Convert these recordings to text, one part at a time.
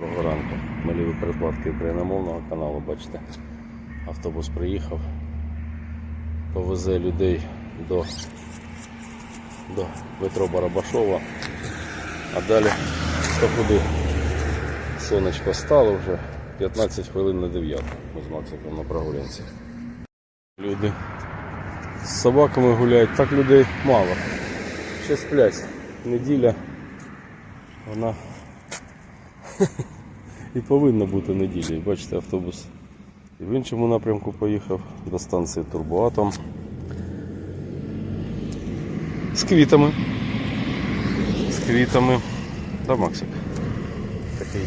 Доброго ранку. Милі перекладки україномовного каналу, бачите. Автобус приїхав, повезе людей до, до метро Барабашова, а далі то куди сонечко стало вже 15 хвилин на 9. Ми з Максиком на прогулянці. Люди з собаками гуляють, так людей мало. Ще сплять. Неділя. Вона і повинна бути неділі. Бачите, автобус і в іншому напрямку поїхав до станції Турбоатом. З квітами. З квітами. Да, Максик? Такий.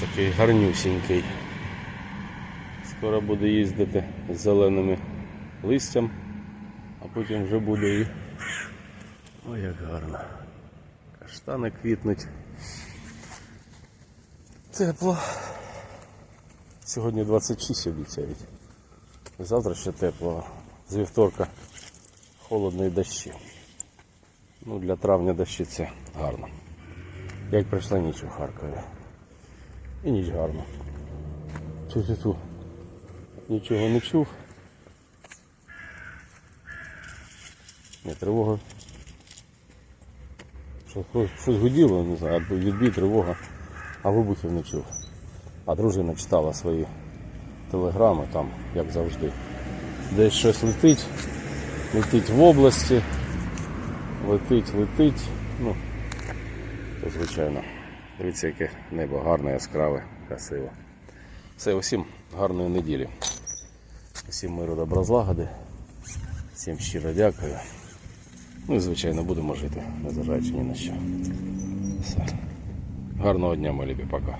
Такий гарнюсінький. Скоро буде їздити з зеленими листям, а потім вже буде і. Ой, як гарно. Каштани квітнуть. Тепло. Сьогодні 26 обіцяють. Завтра ще тепло. З вівторка холодно дощі. Ну, для травня дощі це гарно. Як прийшла ніч у Харкові. І ніч гарна. Ту-ту-ту. Нічого не чув. Не тривога. Що, щось гуділо, не знаю, відбій, тривога а вибухів не чув. А дружина читала свої телеграми там, як завжди. Десь щось летить, летить в області, летить, летить. Ну, то звичайно. Дивіться, яке небо гарне, яскраве, красиве. Все, усім гарної неділі. Усім миру добра злагоди. Всім щиро дякую. Ну і звичайно будемо жити, незважаючи ні на що. Все. Гарного дня, мої любі, пока.